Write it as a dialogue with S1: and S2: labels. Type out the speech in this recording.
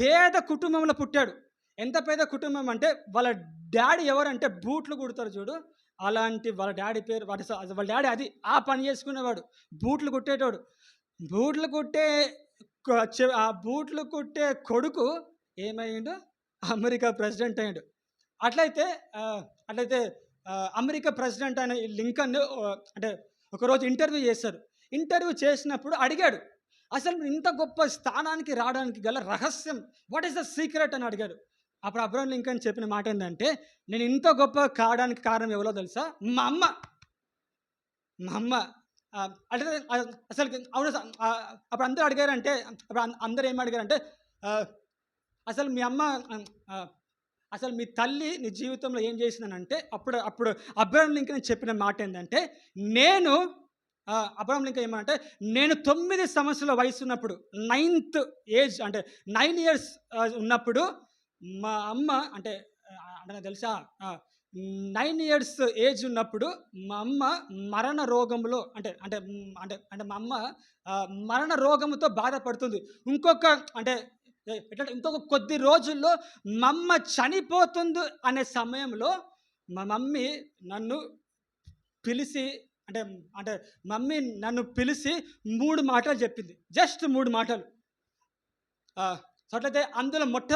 S1: పేద కుటుంబంలో పుట్టాడు. ఎంత పేద కుటుంబం అంటే వాళ్ళ డాడీ ఎవరంటే బూట్లు కుడతారు చూడు. అలాంటి వాళ్ళ డాడీ పేరు వాటి స- వాళ్ళ డాడీ అది ఆ పని చేసుకునేవాడు. బూట్లు కుట్టేటోడు. బూట్లు కుట్టే ఆ బూట్లు కుట్టే కొడుకు ఏమైండు అమెరికా ప్రెసిడెంట్ అయ్యాడు. అట్లయితే అట్లయితే అమెరికా ప్రెసిడెంట్ అయిన లింకన్ అంటే ఒకరోజు ఇంటర్వ్యూ చేశారు. ఇంటర్వ్యూ చేసినప్పుడు అడిగాడు అసలు ఇంత గొప్ప స్థానానికి రావడానికి గల రహస్యం వాట్ ఈస్ ద సీక్రెట్ అని అడిగారు అప్పుడు అబ్రహం లింకన్ చెప్పిన మాట ఏంటంటే నేను ఇంత గొప్ప కావడానికి కారణం ఎవరో తెలుసా? మా అమ్మ. మా అమ్మ. అంటే అసలు అవును అప్పుడు అందరూ అడిగారంటే అప్పుడు అందరూ ఏం అడిగారంటే అసలు మీ అమ్మ అసలు మీ తల్లి నీ జీవితంలో ఏం చేసిందనంటే అప్పుడు అప్పుడు అబ్రహం లింకన్ చెప్పిన మాట ఏంటంటే నేను అబ్రహం లింకన్ ఏమంటే నేను తొమ్మిది సంవత్సరాల వయసు ఉన్నప్పుడు నైన్త్ ఏజ్ అంటే నైన్ ఇయర్స్ ఉన్నప్పుడు మా అమ్మ అంటే అంటే నాకు తెలుసా నైన్ ఇయర్స్ ఏజ్ ఉన్నప్పుడు మా అమ్మ మరణ రోగంలో అంటే అంటే అంటే అంటే మా అమ్మ మరణ రోగంతో బాధపడుతుంది. ఇంకొక అంటే ఎట్లా ఇంకొక కొద్ది రోజుల్లో మా అమ్మ చనిపోతుంది అనే సమయంలో మా మమ్మీ నన్ను పిలిచి అంటే అంటే మమ్మీ నన్ను పిలిచి మూడు మాటలు చెప్పింది. జస్ట్ మూడు మాటలు. ఆ, సో అట్లయితే అందులో మొట్ట